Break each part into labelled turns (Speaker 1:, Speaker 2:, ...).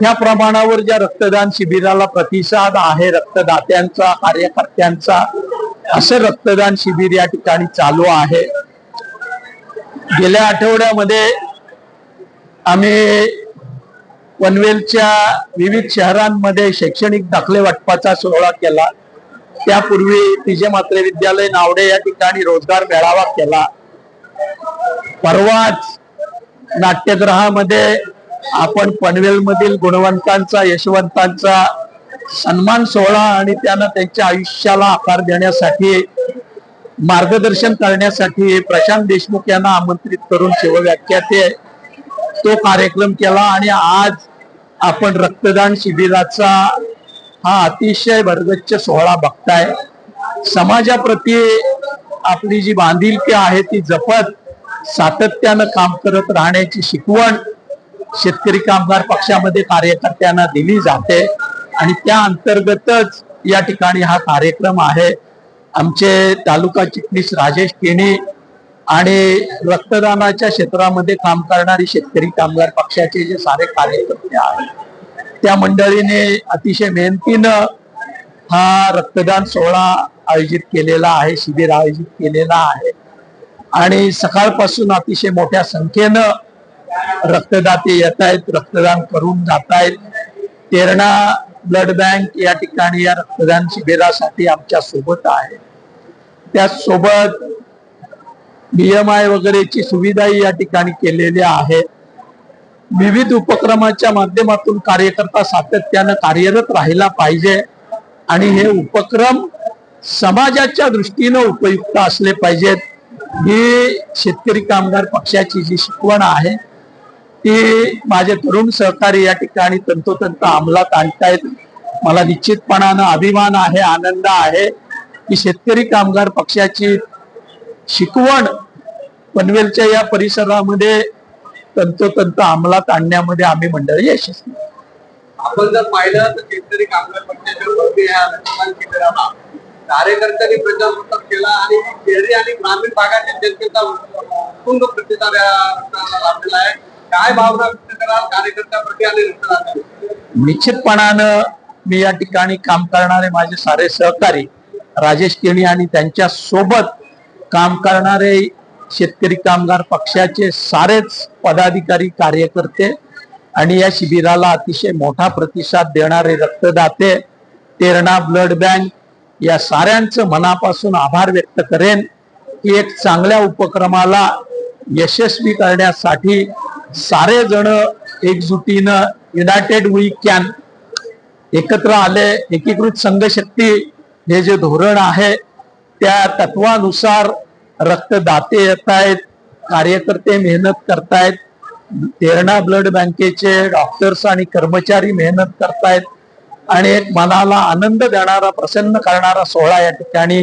Speaker 1: मोठ्या प्रमाणावर ज्या रक्तदान शिबिराला प्रतिसाद आहे रक्तदात्यांचा कार्यकर्त्यांचा असं रक्तदान शिबिर या ठिकाणी चालू आहे. गेल्या आठवड्यामध्ये आम्ही पनवेलच्या विविध शहरांमध्ये शैक्षणिक दाखले वाटपाचा सोहळा केला. त्यापूर्वी तिजे मात्रे विद्यालय नावडे या ठिकाणी रोजगार मेळावा केला. परवाच नाट्यगृहामध्ये आपण पनवेलमधील गुणवंतांचा यशवंतांचा सन्मान सोहळा आणि त्यांना त्यांच्या आयुष्याला आकार देण्यासाठी मार्गदर्शन करण्यासाठी प्रशांत देशमुख यांना आमंत्रित करून शिवव्याख्याते तो कार्यक्रम केला आणि आज आपण रक्तदान शिबिराचा हा अतिशय भरगच्च सोहळा बघताय. समाजाप्रती आपली जी बांधिलकी आहे ती जपत सातत्यानं काम करत राहण्याची शिकवण शेतकरी कामगार पक्षामध्ये कार्यकर्त्यांना दिली जाते आणि त्या अंतर्गतच या ठिकाणी हा कार्यक्रम आहे. आमचे तालुका चिटणीस राजेश केणे आणि रक्तदानाच्या क्षेत्रामध्ये काम करणारी शेतकरी कामगार पक्षाचे जे सारे कार्यकर्ते आहेत त्या मंडळीने अतिशय मेहनतीनं हा रक्तदान सोहळा आयोजित केलेला आहे शिबिर आयोजित केलेला आहे. आणि सकाळपासून अतिशय मोठ्या संख्येनं रक्तदाते येत आहेत रक्तदान करून जात आहेत तेरणा ब्लड बँक या ठिकाणी या रक्तदान शिबिरासाठी आमच्यासोबत आहे. त्याचसोबत बीएमआय वगैरेची सुविधाही या ठिकाणी केलेली आहे विविध उपक्रमाच्या माध्यमातून कार्यकर्ता सातत्यानं कार्यरत राहिला पाहिजे आणि हे उपक्रम समाजाच्या दृष्टीनं उपयुक्त असले पाहिजेत. ही शेतकरी कामगार पक्षाची जी शिकवण आहे ती माझे तरुण सहकारी या ठिकाणी तंतोतंत अंमलात आणतायत. मला निश्चितपणानं अभिमान आहे आनंद आहे की शेतकरी कामगार पक्षाची शिकवण पनवेलच्या या परिसरामध्ये तंतोतंत अंमलात आणण्यामध्ये आम्ही मंडळी यशस्वी.
Speaker 2: आपण जर पाहिलं तर शेतकरी कामगार पक्षाच्या कार्यकर्त्यांनी प्रचार केला आणि शहरी आणि ग्रामीण भागातील जनतेचा उत्तुंग प्रतिसाद लाभलेला आहे. काय भावना व्यक्त कराल? कार्यकर्त्याप्रती आले
Speaker 1: निश्चितपणानं मी या ठिकाणी काम करणारे माझे सारे सहकारी राजेश केणी आणि त्यांच्यासोबत काम करणारे शेतकरी कामगार पक्षाचे सारेच पदाधिकारी कार्यकर्ते आणि या शिबिराला अतिशय मोठा प्रतिसाद देणारे रक्तदाते तेरणा ब्लड बँक या साऱ्यांचं मनापासून आभार व्यक्त करेन की एक चांगल्या उपक्रमाला यशस्वी करण्यासाठी सारे जण एकजुटीनं युनायटेड वी कॅन एकत्र आले एकीकृत संघशक्ती हे जे धोरण आहे त्या तत्वानुसार रक्तदाते येत आहेत कार्यकर्ते मेहनत करतायत तेरणा ब्लड बँकेचे डॉक्टर्स आणि कर्मचारी मेहनत करतायत आणि एक मनाला आनंद देणारा प्रसन्न करणारा सोहळा या ठिकाणी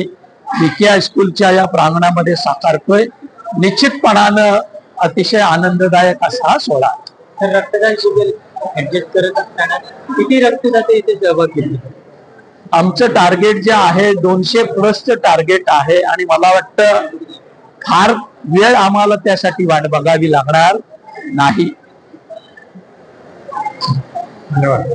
Speaker 1: विके हायस्कूलच्या या प्रांगणामध्ये साकारतोय. निश्चितपणानं अतिशय आनंददायक असा हा सोहळा. आहे.
Speaker 3: तर रक्तदान शिबिर ऍडजस्ट करत असताना किती रक्तदाते इथे सहभाग घेतले?
Speaker 1: आमचं टार्गेट जे आहे दोनशे प्लसचं टार्गेट आहे आणि मला वाटतं फार वेळ आम्हाला त्यासाठी वाट बघावी लागणार नाही.
Speaker 3: धन्यवाद.